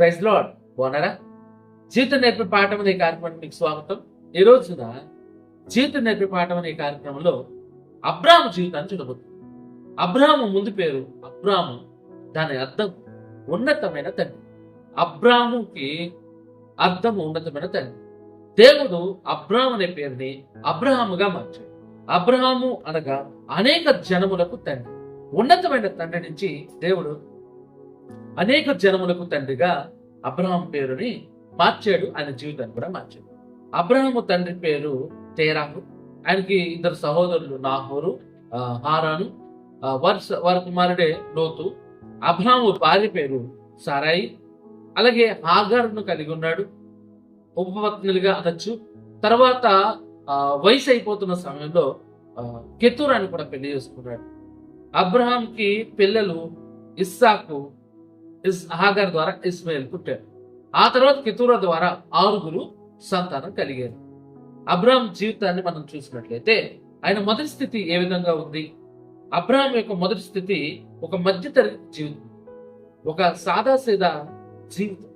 ప్రైజ్లో బాగున్నారా? జీవితం నేర్పి పాఠం అనే కార్యక్రమానికి మీకు స్వాగతం. ఈ రోజున జీవితం నేర్పి పాఠం అనే కార్యక్రమంలో అబ్రాహం జీవితాన్ని చూడబోతుంది అబ్రాహం ముందు పేరు అబ్రాహం దాని అర్థం ఉన్నతమైన తండ్రి. అబ్రాహముకి అర్థం ఉన్నతమైన తండ్రి. దేవుడు అబ్రాము అనే పేరుని అబ్రహాముగా మార్చాడు. అబ్రహాము అనగా అనేక జనములకు తండ్రి. ఉన్నతమైన తండ్రి నుంచి దేవుడు అనేక జనములకు తండ్రిగా అబ్రహాం పేరుని మార్చాడు. ఆయన జీవితాన్ని కూడా మార్చాడు. అబ్రహం తండ్రి పేరు తేరాహు. ఆయనకి ఇద్దరు సహోదరులు నాహోరు హారాను వర్ష వారి వారి కుమారుడే లోతు. అబ్రహాము భార్య పేరు సారాయి. అలాగే హాగర్ను కలిగి ఉన్నాడు. ఉపపత్నులుగా అనొచ్చు. తర్వాత వయసు అయిపోతున్న సమయంలో కెతూరాన్ని కూడా పెళ్ళి చేసుకున్నాడు. అబ్రహాంకి పిల్లలు ఇస్సాకు ఇస్ హాగర్ ద్వారా ఇస్మాయిల్ పుట్టారు ఆ తర్వాత కితూర ద్వారా ఆరుగురు సంతానం కలిగారు. అబ్రహాం జీవితాన్ని మనం చూసినట్లయితే ఆయన మొదటి స్థితి ఏ విధంగా ఉంది? అబ్రహాం యొక్క మొదటి స్థితి ఒక మధ్యతరగతి జీవితం ఒక సాదాసీదా జీవితం.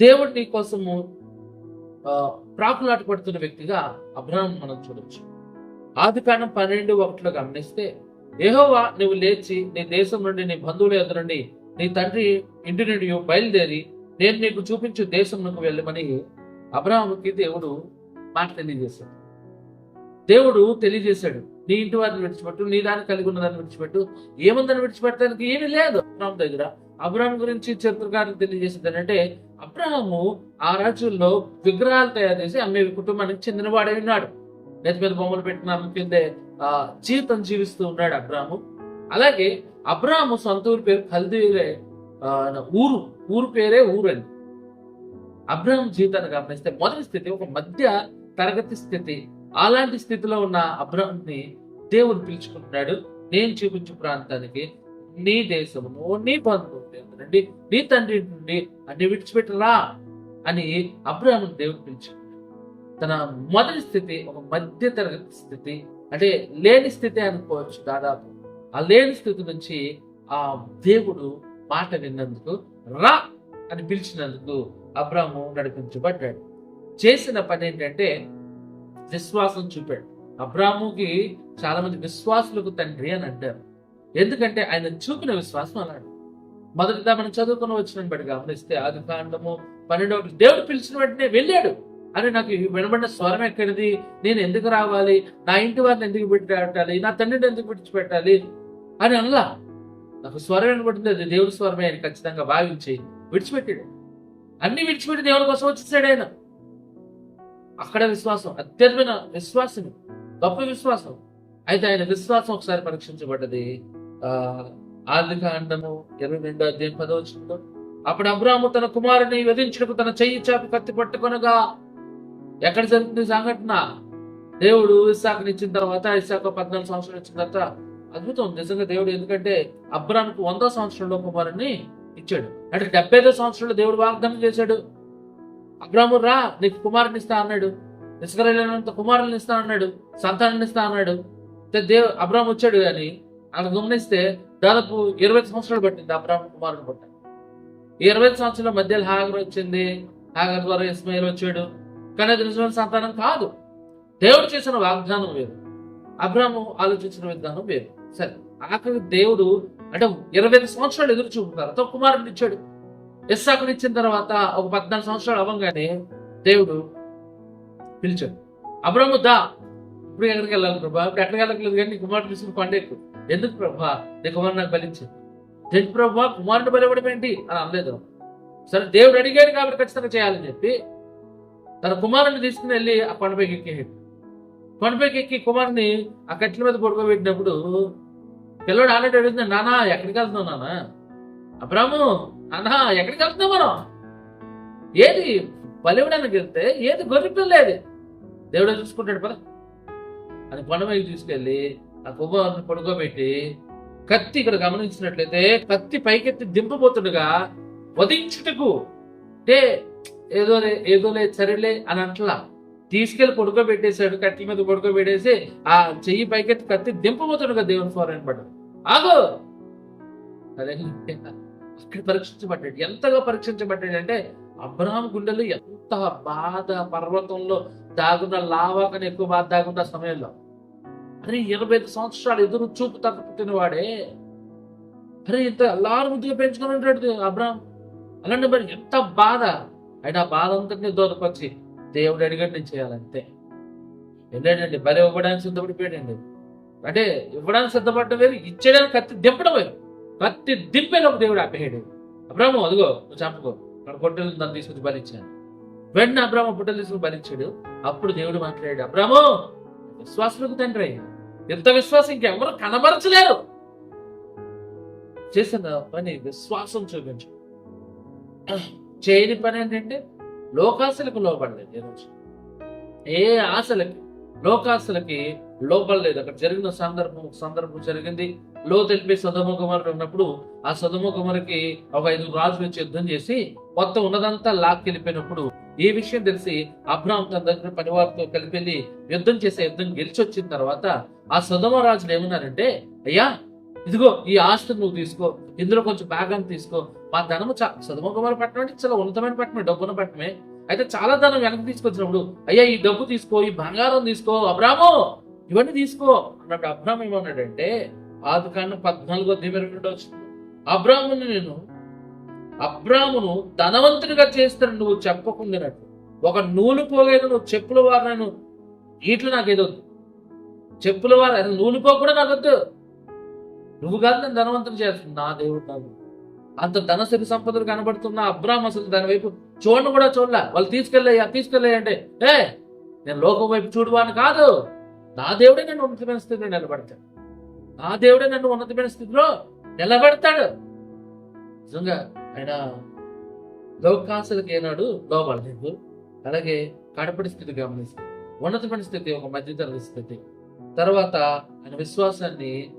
దేవుడి కోసము ప్రాకులాట పడుతున్న వ్యక్తిగా అబ్రహాం మనం చూడొచ్చు. ఆది కాండం పన్నెండు ఒకటిలో గమనిస్తే ఏహోవా నువ్వు లేచి నీ దేశం నుండి నీ బంధువుల ఎదురు నుండి నీ తండ్రి ఇంటి నుండి బయలుదేరి నేను నీకు చూపించు దేశంలోకి వెళ్ళమని అబ్రహాముకి దేవుడు మాట తెలియజేశాడు. దేవుడు తెలియజేశాడు నీ ఇంటి వారిని విడిచిపెట్టు నీ దాన్ని కలిగి ఉన్న దాన్ని విడిచిపెట్టు ఏముందని విడిచిపెట్టడానికి ఏమీ లేదు అబ్రహాం దగ్గర. అబ్రహాం గురించి చరిత్రకారులు తెలియజేసింది అంటే అబ్రాహము ఆ రాజుల్లో విగ్రహాలు తయారు చేసి అమ్మే కుటుంబానికి చెందినవాడై ఉన్నాడు. నెత్తి మీద బొమ్మలు పెట్టిన కిందే ఆ, జీవితం జీవిస్తూ ఉన్నాడు అబ్రాము అలాగే అబ్రాము సొంత ఊరి పేరు కల్దీరే ఊరు ఊరు పేరే ఊరు అని అబ్రాహం జీవితాన్ని గమనిస్తే మొదటి స్థితి ఒక మధ్య తరగతి స్థితి. అలాంటి స్థితిలో ఉన్న అబ్రాహంని దేవుడు పిలుచుకుంటున్నాడు. నేను చూపించు ప్రాంతానికి నీ దేశమును నీ పనులు నుండి నీ తండ్రి నుండి అన్ని విడిచిపెట్టరా అని అబ్రాహ్మణ్ దేవుడు పిలుచుకున్నాడు తన మొదటి స్థితి ఒక మధ్య తరగతి స్థితి. అంటే లేని స్థితి అనుకోవచ్చు దాదాపు. ఆ లేని స్థితి నుంచి ఆ దేవుడు మాట విన్నందుకు రా అని పిలిచినందుకు అబ్రాహము నడిపించబడ్డాడు. చేసిన పని ఏంటంటే విశ్వాసం చూపాడు. అబ్రాముకి చాలా మంది విశ్వాసులకు తండ్రి అని అంటారు. ఎందుకంటే ఆయన చూపిన విశ్వాసం అలాంటి మొదటిగా మనం చదువుకుని వచ్చిన బట్టి గమనిస్తే ఆది కాండము పన్నెండవ దేవుడు పిలిచిన వెంటనే వెళ్ళాడు. అని నాకు వినబడిన స్వరం ఎక్కడిది? నేను ఎందుకు రావాలి? నా ఇంటి వారిని ఎందుకు పెట్టాలి నా తండ్రిని ఎందుకు విడిచిపెట్టాలి? అని అనలా. నాకు స్వరం వినబడింది అది దేవుడి స్వరమే అని ఖచ్చితంగా భావించి విడిచిపెట్టాడు. అన్ని విడిచిపెట్టి దేవుని కోసం వచ్చేసాడు ఆయన. అక్కడ విశ్వాసం అత్యధమైన విశ్వాసం గొప్ప విశ్వాసం. అయితే ఆయన విశ్వాసం ఒకసారి పరీక్షించబడ్డది. ఆ ఆది కాండము ఇరవై రెండో అధ్యాయం పదవచ్చిందో అప్పుడు అబ్రాహ్ము తన కుమారుని వధించుటకు తన చెయ్యి చాపి కత్తి పట్టుకొనగా ఎక్కడ జరుగుతుంది సంఘటన? దేవుడు ఇస్సాకుని ఇచ్చిన తర్వాత ఇస్సాక పద్నాలుగు సంవత్సరాలు ఇచ్చిన తర్వాత అద్భుతం. నిజంగా దేవుడు ఎందుకంటే అబ్రాముకు వందో సంవత్సరంలో కుమారుని ఇచ్చాడు. అంటే డెబ్బై ఐదో సంవత్సరంలో దేవుడు వాగ్దానం చేశాడు. అబ్రాము రా నీకు కుమారుని ఇస్తా అన్నాడు. ఇసుకరైనంత కుమారుని ఇస్తా అన్నాడు. సంతానాన్ని ఇస్తా అన్నాడు. దేవు అబ్రామ్ వచ్చాడు అని అక్కడ గమనిస్తే దాదాపు ఇరవై సంవత్సరాలు పట్టింది అబ్రామ్ కుమారుని పుట్ట ఈ ఇరవై సంవత్సరాల మధ్యలో హాగర్ వచ్చింది. హాగర్ ద్వారా ఇస్మాయిల్ వచ్చాడు. కానీ అది నిజమైన సంతానం కాదు. దేవుడు చేసిన వాగ్దానం వేరు. అబ్రాము ఆలోచించిన విధానం వేరు. సరే ఆఖరి దేవుడు అంటే ఇరవై ఐదు సంవత్సరాలు ఎదురు చూపుతారు. అతను కుమారుని ఇచ్చాడు. ఇస్సాకుని ఇచ్చిన తర్వాత ఒక పద్నాలుగు సంవత్సరాలు అవ్వగానే దేవుడు పిలిచాడు. అబ్రాము దా ఇప్పుడు ఎక్కడికి వెళ్ళాలి ప్రభా? ఇప్పుడు ఎక్కడికి వెళ్ళట్లేదు కానీ నీ కుమారుడు తీసుకుని కొండ ఎందుకు ప్రభా? నీ కుమారుడు నాకు బలించింది దేని ప్రభా? కుమారుడు బలివ్వడం ఏంటి? అని అనలేదు. సరే దేవుడు అడిగాడు కాబట్టి ఖచ్చితంగా చేయాలని చెప్పి తన కుమారుని తీసుకుని వెళ్ళి ఆ కొండపైకి ఎక్కేయండి కొండపైకి ఎక్కి కుమారుని ఆ కట్ల మీద పడుకోబెట్టినప్పుడు పిల్లడు ఆల్రెడీ అడిగింది నానా ఎక్కడికి వెళ్తున్నావు నానా అబ్రాము నానా ఎక్కడికి వెళ్తున్నావు మనం? ఏది బలివడానికి వెళ్తే ఏది గొర్రె పిల్లేది దేవుడే చూసుకుంటాడు పద. అని కొండపైకి తీసుకెళ్ళి ఆ కుమారుని పడుకోబెట్టి కత్తి ఇక్కడ గమనించినట్లయితే కత్తి పైకెత్తి దింపబోతుండగా వధించుటకు అంటే ఏదోలే ఏదోలే సరేలే అని అంటలా. తీసుకెళ్ళి పడుకోబెట్టేశాడు కట్టెల మీద పడుకోబెట్టేసి ఆ చెయ్యి పైకెత్తి కత్తి దింపబోతాడు కదా దేవుని స్వరం పడ్డాడు ఆగో! అదే అక్కడ పరీక్షించబడ్డాడు. ఎంతగా పరీక్షించబడ్డాడు అంటే అబ్రహాం గుండెలు ఎంత బాధ పర్వతంలో దాగున్న లావా లావాకని ఎక్కువ బాధ దాగున్న సమయంలో. అరే ఇరవై ఐదు సంవత్సరాలు ఎదురు చూపు తట్టు పుట్టినవాడే. అరే ఇంత అల్లారు ముద్దుగా పెంచుకుని ఉంటాడు అబ్రహాం అలాంటి మరి ఎంత బాధ? ఆయన ఆ బాధ అంతటిని దూరపరిచి దేవుడు అడిగాడు నేను చేయాలంతే. వెళ్ళాడండి బలి ఇవ్వడానికి సిద్ధపడిపోయాడండి అంటే ఇవ్వడానికి సిద్ధపడటం వేరు ఇచ్చేయడానికి కత్తి దింపడం వేరు. కత్తి దింపేలోపు దేవుడు ఆపేయడు అబ్రాహ్మం అదిగో నువ్వు చంపుకో అక్కడ పొట్టెలు దాన్ని తీసుకుని బలిచ్చాను వెంటనే అబ్రాహ్మ పొట్టెలు తీసుకుని బలిచ్చాడు. అప్పుడు దేవుడు మాట్లాడాడు అబ్రాహ్మో విశ్వాసులకు తండ్రి. ఎంత ఇంత విశ్వాసం ఇంకెవరు కనబరచలేరు. చేసిన పని విశ్వాసం చూపించు. చేయని పని ఏంటంటే లోకాశలకు లోపడలేదు ఈరోజు ఏ ఆశలకి లోకాశలకి లోపడలేదు అక్కడ జరిగిన సందర్భం సందర్భం జరిగింది. లో తెలిపి సదమ ఉన్నప్పుడు ఆ సదమ ఒక ఐదు రాజులు వచ్చి యుద్ధం చేసి మొత్తం ఉన్నదంతా లాక్కెళ్ళిపోయినప్పుడు ఈ విషయం తెలిసి అబ్రాహం తన దగ్గర పనివారితో కలిపి యుద్ధం చేసే యుద్ధం గెలిచి వచ్చిన తర్వాత ఆ సదమ రాజులు ఏమన్నారంటే అయ్యా ఇదిగో ఈ ఆస్తిని నువ్వు తీసుకో ఇందులో కొంచెం భాగం తీసుకో. మా ధనము చా పట్టణం అంటే చాలా ఉన్నతమైన పట్టణమే డబ్బున్న పట్టణమే. అయితే చాలా ధనం వెనక్కి తీసుకొచ్చినప్పుడు అయ్యా ఈ డబ్బు తీసుకో ఈ బంగారం తీసుకో అబ్రామో ఇవన్నీ తీసుకో. అన్నప్పుడు అబ్రామ్ ఏమన్నాడంటే ఆది కాండం పద్నాలుగో దివ్యకుండా వచ్చింది అబ్రాముని నేను అబ్రామును ధనవంతునిగా చేస్తాను నువ్వు చెప్పకుండానట్టు ఒక నూలు పోగైన నువ్వు చెప్పుల వారు నేను ఇట్లు నాకు ఏదొద్దు చెప్పుల వారు నూలు పోకుండా కూడా నాకు వద్దు నువ్వు కాదు నేను ధనవంతుని చేస్తుంది నా దేవుడు నాకు అంత ధన ధనసిరి సంపదలు కనబడుతున్న అబ్రామ్ అసలు దాని వైపు చూడను కూడా చూడలే. వాళ్ళు తీసుకెళ్ళయ్యా తీసుకెళ్ళయ్యా అంటే ఏ నేను లోకం వైపు చూడవాని కాదు. నా దేవుడే నన్ను ఉన్నతమైన స్థితిలో నిలబడతాడు. నా దేవుడే నన్ను ఉన్నతమైన స్థితిలో నిలబెడతాడు. నిజంగా ఆయన లోకాసులకు ఏనాడు లోపడలేదు అలాగే కడపడి స్థితి గమనిస్తే ఉన్నతమైన స్థితి ఒక మధ్యతరగతి స్థితి. తర్వాత ఆయన విశ్వాసాన్ని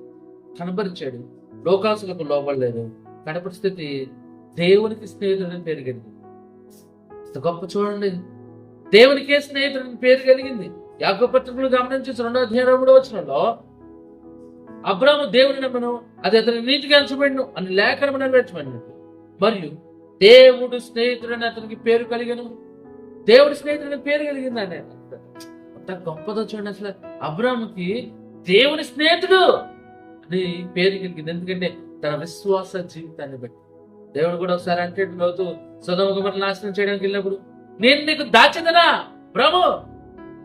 కనబరిచాడు. లోకాసులకు లోపడలేదు కడపడి స్థితి దేవునికి స్నేహితుడని పేరు కలిగింది. ఇంత గొప్ప చూడండి. దేవునికే స్నేహితుడని పేరు కలిగింది. యాగ పత్రికలు గమనించి రెండో అధ్యాయం మూడో వచనంలో అబ్రాము దేవుని నమ్మను అది అతని నీతిగా అంచబడిను అని లేఖనం నెరవేర్చబడినట్టు మరియు దేవుడు స్నేహితుడని అతనికి పేరు కలిగను. దేవుడి స్నేహితుడని పేరు కలిగింది అని. అంత గొప్పదో చూడండి అసలు. అబ్రాముకి దేవుని స్నేహితుడు. అని పేరు కలిగింది ఎందుకంటే తన విశ్వాస జీవితాన్ని బట్టి. దేవుడు కూడా ఒకసారి అంటే లోతు సుధమ కుమార్ నాశనం చేయడానికి వెళ్ళినప్పుడు నేను నీకు దాచిందనా? ప్రభు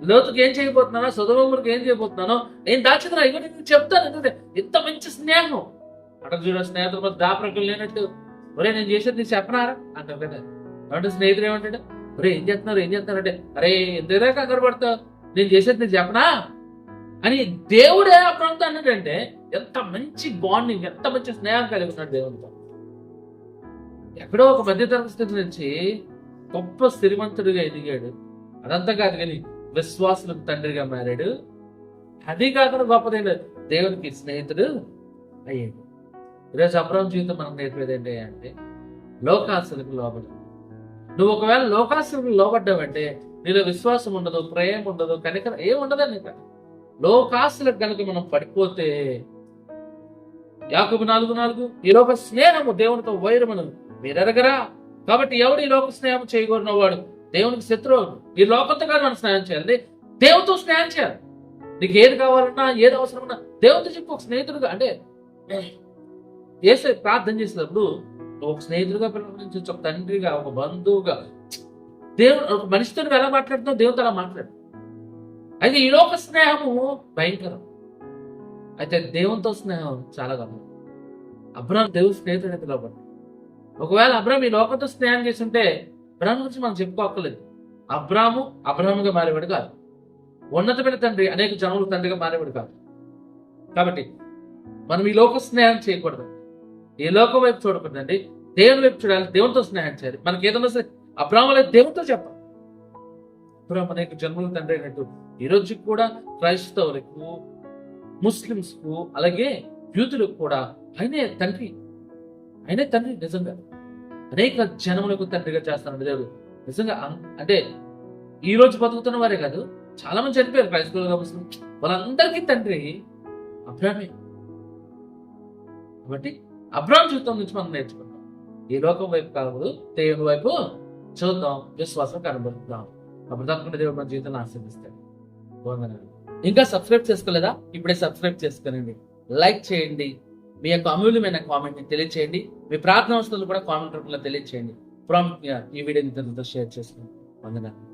లోతుకి ఏం చేయబోతున్నానో సుధమగురికి ఏం చేయబోతున్నానో నేను దాచిందనా? ఇక నేను చెప్తాను. ఎందుకంటే ఇంత మంచి స్నేహం. అక్కడ చూడ స్నేహితుల మధ్య దాపరకులు లేనట్టు. ఒరే నేను చేసేది నీకు చెప్పనారా? అంటారు కదా అంటే స్నేహితుడు ఏమంటాడు? ఒరే ఏం చేస్తున్నారు? ఏం చేస్తున్నారు? అంటే అరే ఎంతగా కంగారు పడతావు? నేను చేసేది నీకు చెప్పనా? అని దేవుడే ఆ ప్రాంతం అన్నాడంటే ఎంత మంచి బాండింగ్ ఎంత మంచి స్నేహం కలిగి ఉన్నాడు దేవునితో. ఎక్కడో ఒక మధ్యతరగతి స్థితి నుంచి గొప్ప స్థిరవంతుడిగా ఎదిగాడు. అదంతా కాదు కానీ విశ్వాసులకు తండ్రిగా మారాడు. అది కాకుండా గొప్పదైన దేవునికి స్నేహితుడు అయ్యాడు. ఈరోజు అబ్రహం జీవితం మనం నేర్పేది ఏంటి అంటే లోకాసులకు లోబడు. నువ్వు ఒకవేళ లోకాసులకు లోబడ్డావంటే నీలో విశ్వాసం ఉండదు ప్రేమ ఉండదు కనికరం ఏం ఉండదు ఇక్కడ లోకాసులకు కనుక మనం పడిపోతే యాకబు నాలుగు నాలుగు ఈ లోక స్నేహము దేవునితో వైరమును మీరెరగరా? కాబట్టి ఎవడు ఈ లోక స్నేహం చేయకూరిన వాడు దేవునికి శత్రువు ఈ లోకంతో కాదు మనం స్నేహం చేయాలి దేవుతో స్నేహం చేయాలి. నీకు ఏది కావాలన్నా ఏది అవసరమన్నా దేవునితో చెప్పు ఒక స్నేహితుడుగా అంటే ఏసే ప్రార్థన చేసినప్పుడు ఒక స్నేహితుడిగా పిల్లల ఒక తండ్రిగా ఒక బంధువుగా. దేవుడు ఒక మనిషితో ఎలా మాట్లాడుతున్నావు దేవుడితో అలా మాట్లాడు. అయితే ఈ లోక స్నేహము భయంకరం. అయితే దేవునితో స్నేహం చాలా గమనం అబ్రామ్ దేవుడు స్నేహితుడు పిలవబడి ఒకవేళ అబ్రామ్ ఈ లోకంతో స్నేహం చేస్తుంటే ఉంటే అబ్రామ్ గురించి మనం చెప్పుకోక్కర్లేదు. అబ్రాము అబ్రాముగా మారేవాడు కాదు. ఉన్నతమైన తండ్రి అనేక జనములు తండ్రిగా మారేవాడు కాదు. కాబట్టి మనం ఈ లోక స్నేహం చేయకూడదు. ఈ లోకం వైపు చూడకూడదండి. దేవుని వైపు చూడాలి దేవునితో స్నేహం చేయాలి. మనకి ఏదైనా సరే అబ్రాహ్మలే దేవునితో చెప్పాలి. అబ్రాహ్మ అనేక జన్మల తండ్రి అయినట్టు ఈ కూడా క్రైస్తవులకు ముస్లిమ్స్కు అలాగే యూతులకు కూడా ఆయనే తండ్రి. ఆయనే తండ్రి నిజంగా. అనేక జనములకు తండ్రిగా చేస్తానండి దేవుడు. నిజంగా అంటే ఈ రోజు బతుకుతున్న వారే కాదు చాలా మంది చనిపోయారు క్రైస్తవులుగా ముస్లిం వాళ్ళందరికీ తండ్రి అబ్రామే కాబట్టి అబ్రామ్ జీవితం నుంచి మనం నేర్చుకున్నాం ఈ లోకం వైపు కాదు దేవుని వైపు చూద్దాం విశ్వాసం కనబడుతున్నాం అప్పుడు తప్పకుండా దేవుడు మన జీవితాన్ని ఆశీర్దిస్తాడు ఇంకా సబ్స్క్రైబ్ చేసుకోలేదా? ఇప్పుడే సబ్స్క్రైబ్ చేసుకోనండి. లైక్ చేయండి. మీ యొక్క అమూల్యమైన కామెంట్ని తెలియచేయండి. మీ ప్రార్థన వస్తువులు కూడా కామెంట్ రూపంలో తెలియచేయండి. ప్రాముఖ్యంగా ఈ వీడియోని ఇతరులతో షేర్ చేసుకోండి వందనాలు.